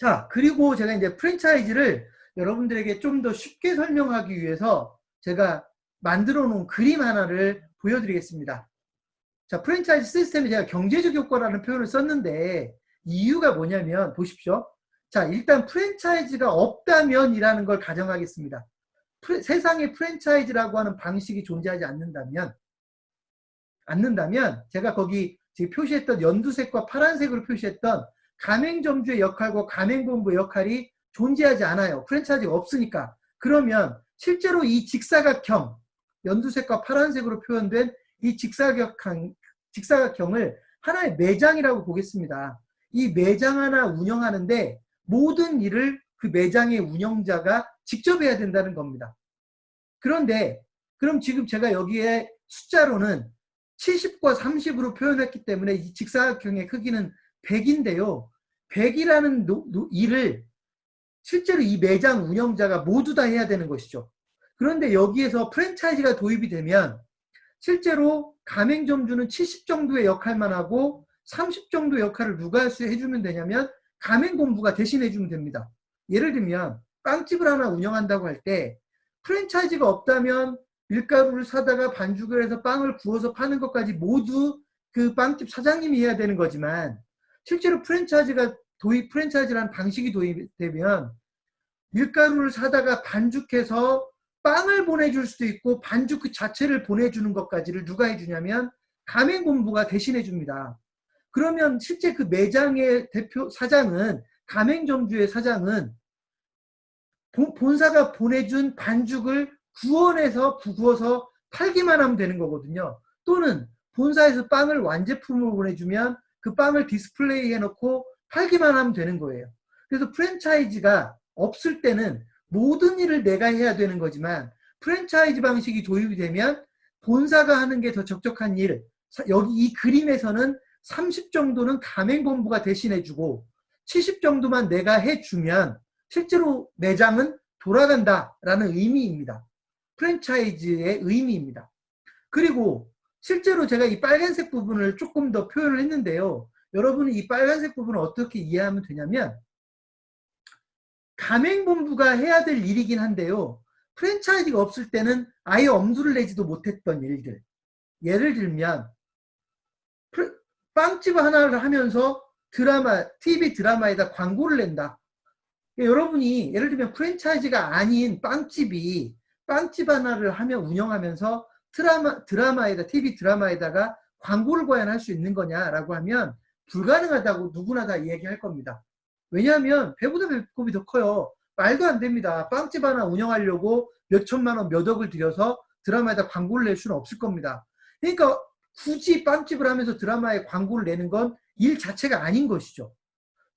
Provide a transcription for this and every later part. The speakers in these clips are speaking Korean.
자, 그리고 제가 이제 프랜차이즈를 여러분들에게 좀 더 쉽게 설명하기 위해서 제가 만들어 놓은 그림 하나를 보여드리겠습니다. 자, 프랜차이즈 시스템에 제가 경제적 효과라는 표현을 썼는데 이유가 뭐냐면 보십시오. 자, 일단 프랜차이즈가 없다면이라는 걸 가정하겠습니다. 프레, 세상에 프랜차이즈라고 하는 방식이 존재하지 않는다면 않는다면 제가 거기 지금 표시했던 연두색과 파란색으로 표시했던 가맹점주의 역할과 가맹본부의 역할이 존재하지 않아요. 프랜차이즈가 없으니까. 그러면 실제로 이 직사각형, 연두색과 파란색으로 표현된 이 직사각형, 직사각형을 하나의 매장이라고 보겠습니다. 이 매장 하나 운영하는데 모든 일을 그 매장의 운영자가 직접 해야 된다는 겁니다. 그런데 그럼 지금 제가 여기에 숫자로는 70과 30으로 표현했기 때문에 이 직사각형의 크기는 100인데요. 100이라는 노, 노, 일을 실제로 이 매장 운영자가 모두 다 해야 되는 것이죠. 그런데 여기에서 프랜차이즈가 도입이 되면 실제로 가맹점주는 70 정도의 역할만 하고 30 정도 역할을 누가 해주면 되냐면 가맹본부가 대신 해주면 됩니다. 예를 들면 빵집을 하나 운영한다고 할 때 프랜차이즈가 없다면 밀가루를 사다가 반죽을 해서 빵을 구워서 파는 것까지 모두 그 빵집 사장님이 해야 되는 거지만 실제로 프랜차이즈가 도입 프랜차이즈라는 방식이 도입되면 밀가루를 사다가 반죽해서 빵을 보내줄 수도 있고 반죽 그 자체를 보내주는 것까지를 누가 해주냐면 가맹본부가 대신해 줍니다. 그러면 실제 그 매장의 대표 사장은 가맹점주의 사장은 본사가 보내준 반죽을 구원해서 구워서 팔기만 하면 되는 거거든요. 또는 본사에서 빵을 완제품으로 보내주면 그 빵을 디스플레이 해놓고 팔기만 하면 되는 거예요. 그래서 프랜차이즈가 없을 때는 모든 일을 내가 해야 되는 거지만 프랜차이즈 방식이 도입이 되면 본사가 하는 게 더 적적한 일 여기 이 그림에서는 30 정도는 가맹본부가 대신해주고 70 정도만 내가 해주면 실제로 매장은 돌아간다라는 의미입니다. 프랜차이즈의 의미입니다. 그리고 실제로 제가 이 빨간색 부분을 조금 더 표현을 했는데요. 여러분이 이 빨간색 부분을 어떻게 이해하면 되냐면 가맹본부가 해야 될 일이긴 한데요. 프랜차이즈가 없을 때는 아예 엄두를 내지도 못했던 일들. 예를 들면 빵집 하나를 하면서 드라마, TV 드라마에다 광고를 낸다. 여러분이 예를 들면 프랜차이즈가 아닌 빵집이 빵집 하나를 하면 운영하면서 드라마, 드라마에다, TV 드라마에다가 광고를 과연 할 수 있는 거냐라고 하면 불가능하다고 누구나 다 이야기할 겁니다. 왜냐하면 배보다 배꼽이 더 커요. 말도 안 됩니다. 빵집 하나 운영하려고 몇 천만 원, 몇 억을 들여서 드라마에다 광고를 낼 수는 없을 겁니다. 그러니까 굳이 빵집을 하면서 드라마에 광고를 내는 건 일 자체가 아닌 것이죠.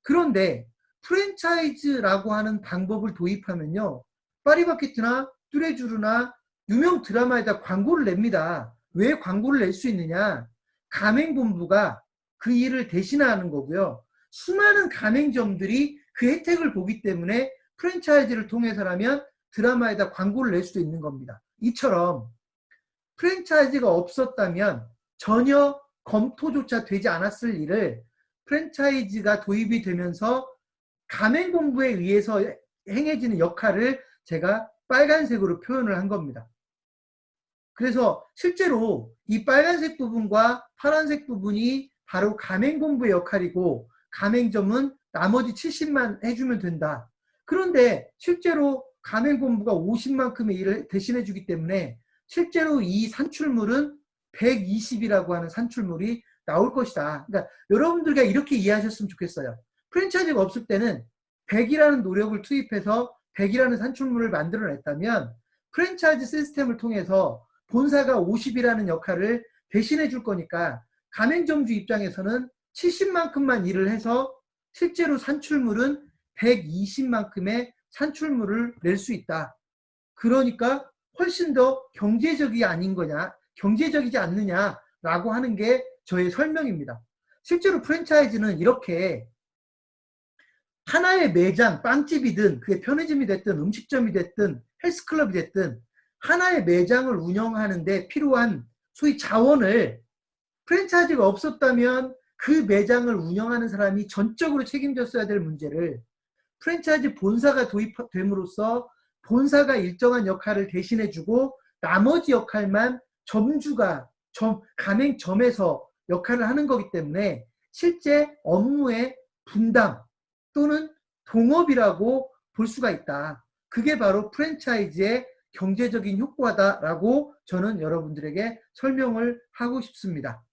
그런데 프랜차이즈라고 하는 방법을 도입하면요. 파리바게트나 뚜레쥬르나 유명 드라마에다 광고를 냅니다. 왜 광고를 낼 수 있느냐? 가맹본부가 그 일을 대신하는 거고요. 수많은 가맹점들이 그 혜택을 보기 때문에 프랜차이즈를 통해서라면 드라마에다 광고를 낼 수도 있는 겁니다. 이처럼 프랜차이즈가 없었다면 전혀 검토조차 되지 않았을 일을 프랜차이즈가 도입이 되면서 가맹본부에 의해서 행해지는 역할을 제가 빨간색으로 표현을 한 겁니다. 그래서 실제로 이 빨간색 부분과 파란색 부분이 바로 가맹본부의 역할이고 가맹점은 나머지 70만 해주면 된다. 그런데 실제로 가맹본부가 50만큼의 일을 대신해 주기 때문에 실제로 이 산출물은 120이라고 하는 산출물이 나올 것이다. 그러니까 여러분들과 이렇게 이해하셨으면 좋겠어요. 프랜차이즈가 없을 때는 100이라는 노력을 투입해서 100이라는 산출물을 만들어냈다면 프랜차이즈 시스템을 통해서 본사가 50이라는 역할을 대신해 줄 거니까 가맹점주 입장에서는 70만큼만 일을 해서 실제로 산출물은 120만큼의 산출물을 낼 수 있다. 그러니까 훨씬 더 경제적이 아닌 거냐, 경제적이지 않느냐라고 하는 게 저의 설명입니다. 실제로 프랜차이즈는 이렇게 하나의 매장, 빵집이든 그게 편의점이 됐든 음식점이 됐든 헬스클럽이 됐든 하나의 매장을 운영하는데 필요한 소위 자원을 프랜차이즈가 없었다면 그 매장을 운영하는 사람이 전적으로 책임졌어야 될 문제를 프랜차이즈 본사가 도입됨으로써 본사가 일정한 역할을 대신해주고 나머지 역할만 점주가 점, 가맹점에서 역할을 하는 거기 때문에 실제 업무의 분담 또는 동업이라고 볼 수가 있다. 그게 바로 프랜차이즈의 경제적인 효과다라고 저는 여러분들에게 설명을 하고 싶습니다.